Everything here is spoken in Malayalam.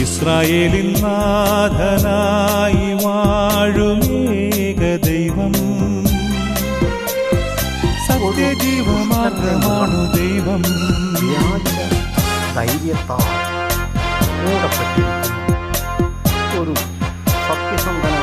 ഇസ്രായേലിൻ നാഥനായി വാഴുമേക ദൈവം. സത്യജീവമാർഗമാണു ദൈവം. ധൈര്യത്താൽ മൂടപ്പെട്ടിരിക്കുന്നു ഒരു സത്യസന്ധന